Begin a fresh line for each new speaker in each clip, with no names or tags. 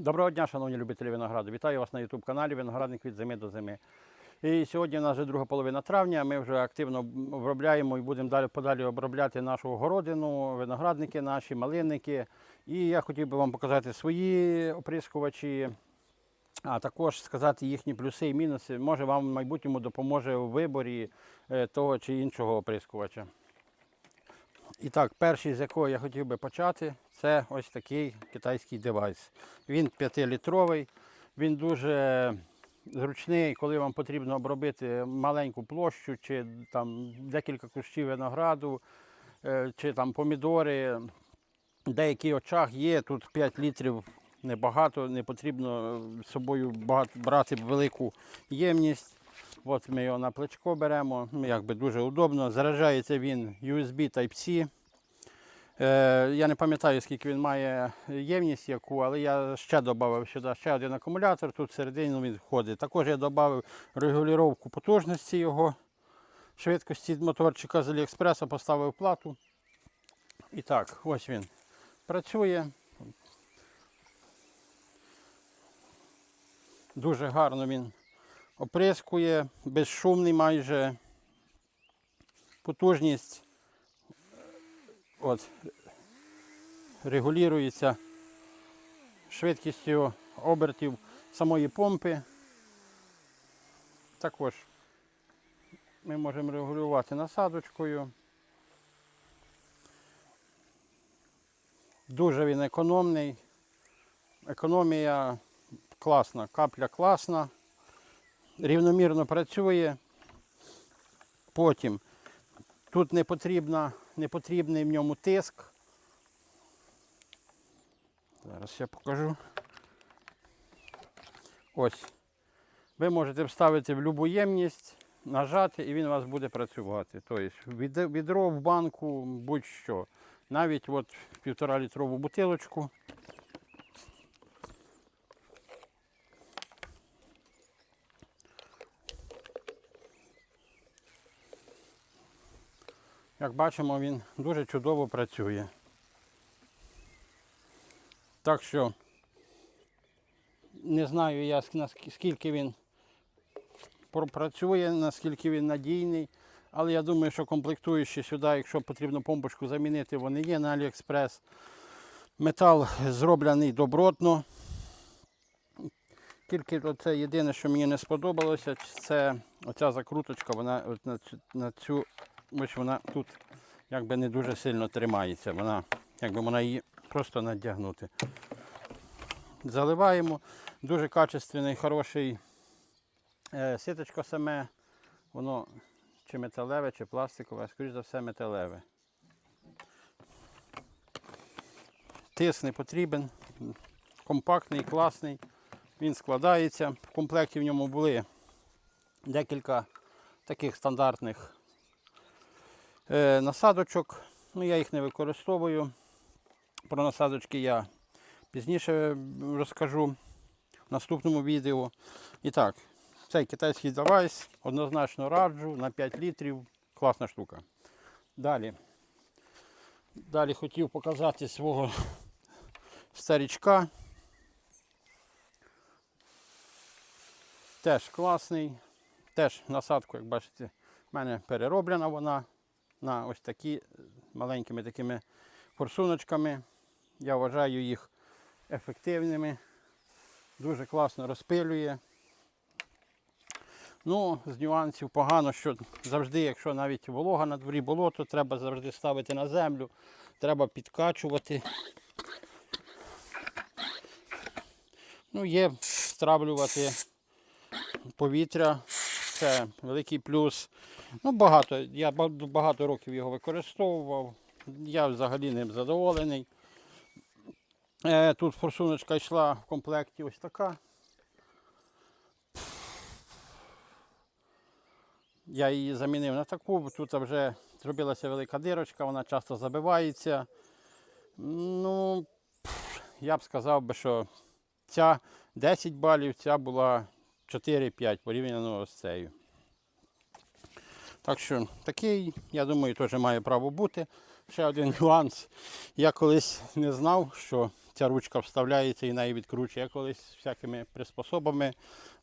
Доброго дня, шановні любителі винограду. Вітаю вас на YouTube каналі Виноградник від зими до зими. І сьогодні у нас вже друга половина травня. Ми вже активно обробляємо і будемо далі подалі обробляти нашу городину, виноградники наші, малинники. І я хотів би вам показати свої оприскувачі, а також сказати їхні плюси і мінуси. Може вам в майбутньому допоможе у виборі е, того чи іншого оприскувача. І так, перший, з якого я хотів би почати, це ось такий китайський девайс. Він 5-літровий, він дуже зручний, коли вам потрібно обробити маленьку площу, чи там декілька кущів винограду, е, чи там помідори. Деякий очаг є, тут 5 літрів небагато, не потрібно з собою брати велику ємність. От ми його на плечко беремо, якби дуже удобно. Заряджається він USB Type-C. Е, я не пам'ятаю, скільки він має ємність яку, але я ще додав сюди ще один акумулятор, тут всередині він входить. Також я додав регулювання потужності його, швидкості моторчика з Аліекспреса, поставив плату. І так, ось він працює. Дуже гарно він оприскує, безшумний майже. Потужність от, регулюється швидкістю обертів самої помпи. Також ми можемо регулювати насадочкою. Дуже він економний. Економія класна, капля класна, рівномірно працює. Потім тут не, потрібна, не потрібний в ньому тиск. Зараз я покажу. Ось. Ви можете вставити в будь-яку ємність, нажати і він у вас буде працювати. Тобто відро в банку, будь-що. Навіть от півтора літрову бутилочку. Як бачимо, він дуже чудово працює. Так що не знаю я ск- наск- скільки він пропрацює, наскільки він надійний. Але я думаю, що комплектуючі сюди, якщо потрібно помпочку замінити, вони є на AliExpress. Метал зроблений добротно. Тільки це єдине, що мені не сподобалося, це оця закруточка, вона на цю ось вона тут якби не дуже сильно тримається. Вона, якби вона її просто надягнути. Заливаємо. Дуже качественний, хороший е, ситочко саме. Воно чи металеве, чи пластикове, скоріш за все металеве. Тиск не потрібен, компактний, класний. Він складається. В комплекті в ньому були декілька таких стандартних насадочок. Ну, я їх не використовую. Про насадочки я пізніше розкажу в наступному відео. І так, цей китайський девайс однозначно раджу на 5 літрів. Класна штука. Далі. Далі хотів показати свого старічка. Теж класний. Теж насадку, як бачите, в мене перероблена вона на ось такі е, маленькими такими форсуночками. Я вважаю їх ефективними. Дуже класно розпилює. Ну, з нюансів погано, що завжди, якщо навіть волога на дворі болото, треба завжди ставити на землю, треба підкачувати. Ну, є стравлювати повітря, це великий плюс. Ну, багато. Я багато років його використовував. Я взагалі ним задоволений. Е, Тут форсуночка йшла в комплекті ось така. Я її замінив на таку, бо тут вже зробилася велика дирочка, вона часто забивається. Ну, я б сказав би, що ця 10 балів, ця була 4-5 порівняно з цією. Так що такий, я думаю, теж має право бути. Ще один нюанс. Я колись не знав, що ця ручка вставляється і неї відкручує. Я колись всякими приспособами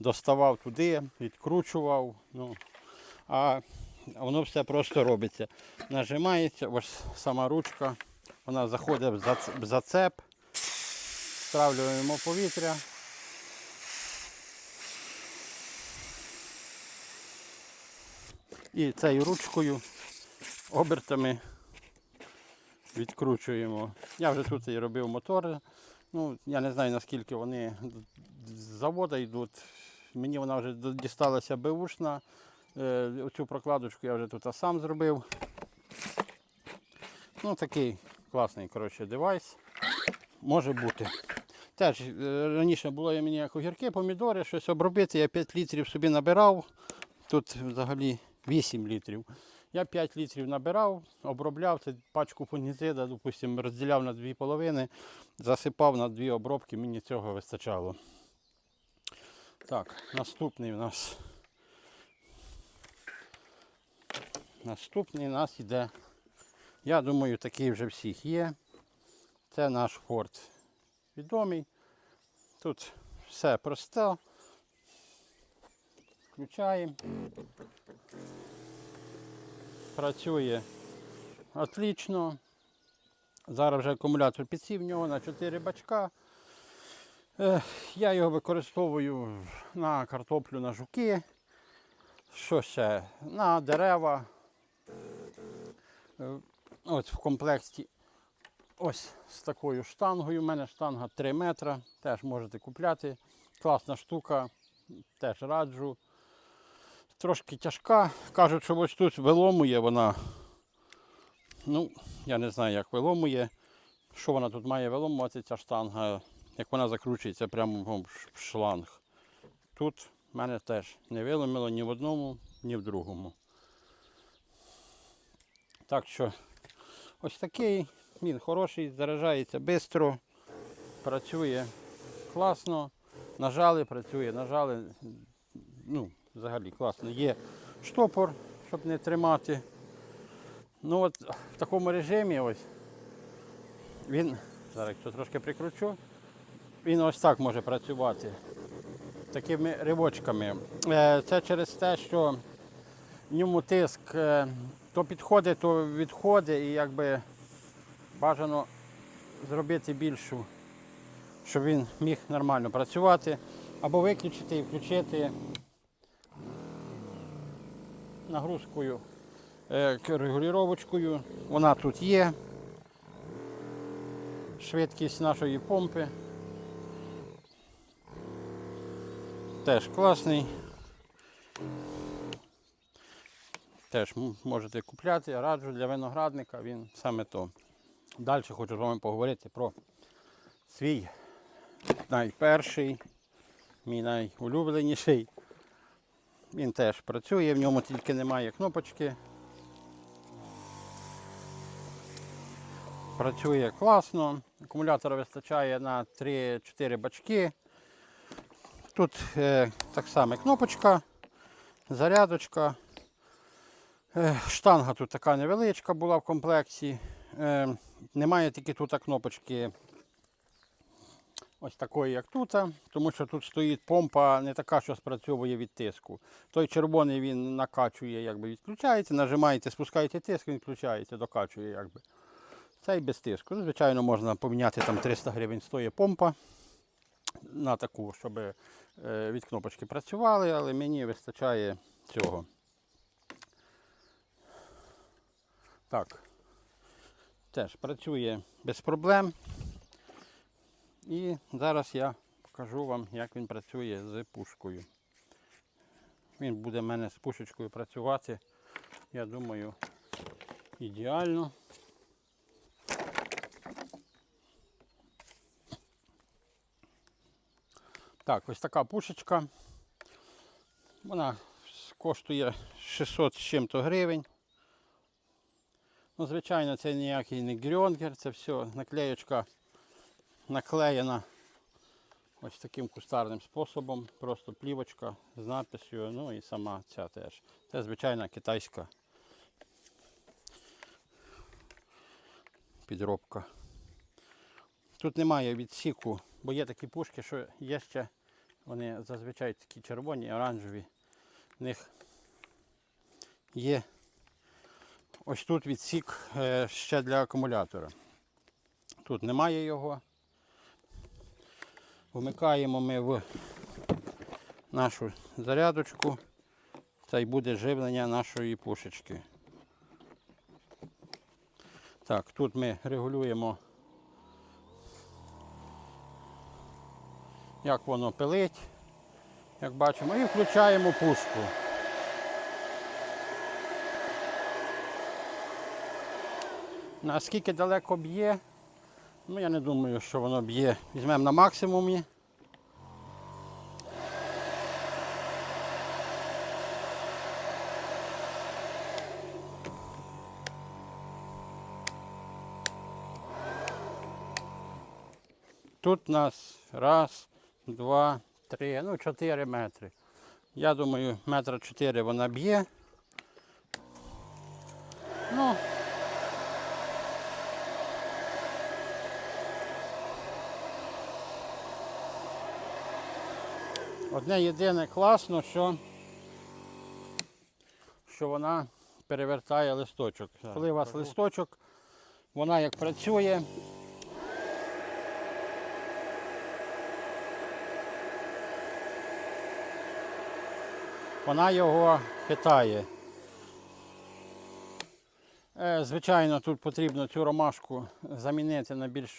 доставав туди, відкручував. Ну, а воно все просто робиться. Нажимається, ось сама ручка, вона заходить в зац- в зацеп, стравлюємо повітря. І цією ручкою обертами відкручуємо. Я вже тут і робив мотори. Ну, я не знаю наскільки вони з заводу йдуть. Мені вона вже дісталася беушна. Е, Оцю прокладочку я вже тут сам зробив. Ну, такий класний коротше, девайс. Може бути. Теж е, раніше було мені як огірки, помідори, щось обробити. Я 5 літрів собі набирав. Тут взагалі 8 літрів. Я 5 літрів набирав, обробляв це пачку фунгіцида, допустимо, розділяв на дві половини, засипав на дві обробки, мені цього вистачало. Так, наступний у нас. Наступний у нас йде. Я думаю, такий вже всіх є. Це наш форт відомий. Тут все просте. Включаємо. Працює отлично. Зараз вже акумулятор підсів в нього на 4 бачка. Я його використовую на картоплю, на жуки. Що ще? На дерева. Е, Ось в комплекті ось з такою штангою. У мене штанга 3 метра. Теж можете купляти. Класна штука, теж раджу. Трошки тяжка. Кажуть, що ось тут виломує вона. Ну, я не знаю, як виломує. Що вона тут має виломувати, ця штанга, як вона закручується прямо в шланг. Тут в мене теж не виломило ні в одному, ні в другому. Так що ось такий, він хороший, заряджається швидко, працює класно. Нажали, працює, нажали. Ну, взагалі класно. Є штопор, щоб не тримати. Ну от в такому режимі ось він, зараз якщо трошки прикручу, він ось так може працювати. Такими ривочками. Е, Це через те, що в ньому тиск е, то підходить, то відходить, і якби бажано зробити більшу, щоб він міг нормально працювати. Або виключити і включити нагрузкою, е, регулювачкою. Вона тут є. Швидкість нашої помпи. Теж класний. Теж можете купляти, раджу для виноградника, він саме то. Далі хочу з вами поговорити про свій найперший, мій найулюбленіший. Він теж працює, в ньому тільки немає кнопочки. Працює класно. Акумулятора вистачає на 3-4 бачки. Тут е, так само кнопочка, зарядочка. Е, штанга тут така невеличка була в комплекті. Е, немає тільки тут кнопочки ось такої, як тут, тому що тут стоїть помпа не така, що спрацьовує від тиску. Той червоний він накачує, якби відключається, нажимаєте, спускаєте тиск, він включається, докачує. якби. Цей без тиску. Ну, Звичайно, можна поміняти там 300 гривень стоїть помпа на таку, щоб е, від кнопочки працювали, але мені вистачає цього. Так. Теж працює без проблем. І зараз я покажу вам, як він працює з пушкою. Він буде в мене з пушечкою працювати, я думаю, ідеально. Так, ось така пушечка. Вона коштує 600 з чим-то гривень. Ну, звичайно, це ніякий не грьонгер, це все наклеєчка наклеєна ось таким кустарним способом. Просто плівочка з надписью, ну і сама ця теж. Це звичайна китайська підробка. Тут немає відсіку, бо є такі пушки, що є ще, вони зазвичай такі червоні, оранжеві. В них є ось тут відсік е, ще для акумулятора. Тут немає його. Вмикаємо ми в нашу зарядочку. Це й буде живлення нашої пушечки. Так, тут ми регулюємо, як воно пилить, як бачимо, і включаємо пушку. Наскільки далеко б'є, ну я не думаю, що воно б'є. Візьмемо на максимумі. Тут у нас раз, два, три, ну чотири метри. Я думаю, метра чотири вона б'є. Ну, Одне єдине класно, що, що вона перевертає листочок. Коли у вас листочок, вона як працює. Вона його хитає. Е, Звичайно, тут потрібно цю ромашку замінити на більш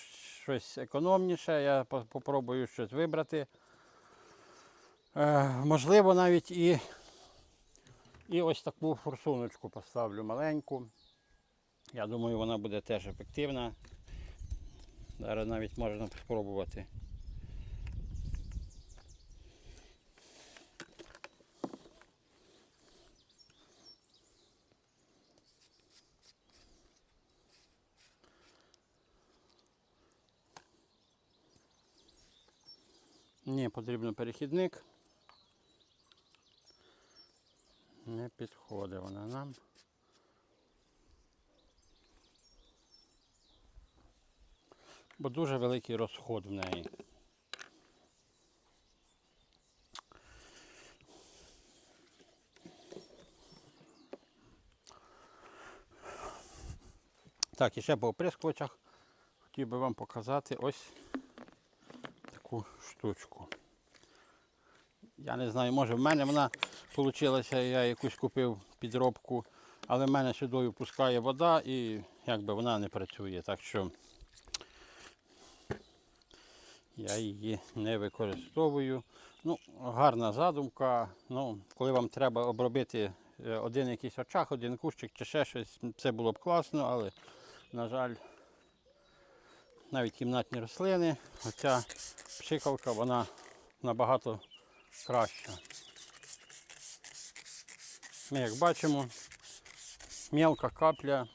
щось економніше. Я по- попробую щось вибрати. Е, можливо, навіть і, і ось таку форсуночку поставлю маленьку. Я думаю, вона буде теж ефективна. Зараз навіть можна спробувати. Ні, потрібен перехідник. Не підходить вона нам. Бо дуже великий розход в неї. Так, і ще по оприскувачах хотів би вам показати ось таку штучку. Я не знаю, може в мене вона вийшла, я якусь купив підробку, але в мене сюди пускає вода і якби вона не працює. Так що я її не використовую. Ну, гарна задумка. Ну, коли вам треба обробити е, один якийсь очах, один кущик чи ще щось, це було б класно, але, на жаль, навіть кімнатні рослини, оця пшикалка, вона набагато краща. Ми як бачимо, мелка капля,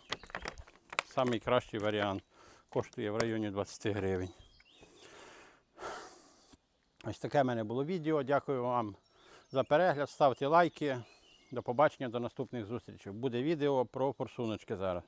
найкращий варіант. Коштує в районі 20 гривень. Ось таке в мене було відео. Дякую вам за перегляд. Ставте лайки. До побачення, до наступних зустрічей. Буде відео про форсуночки зараз.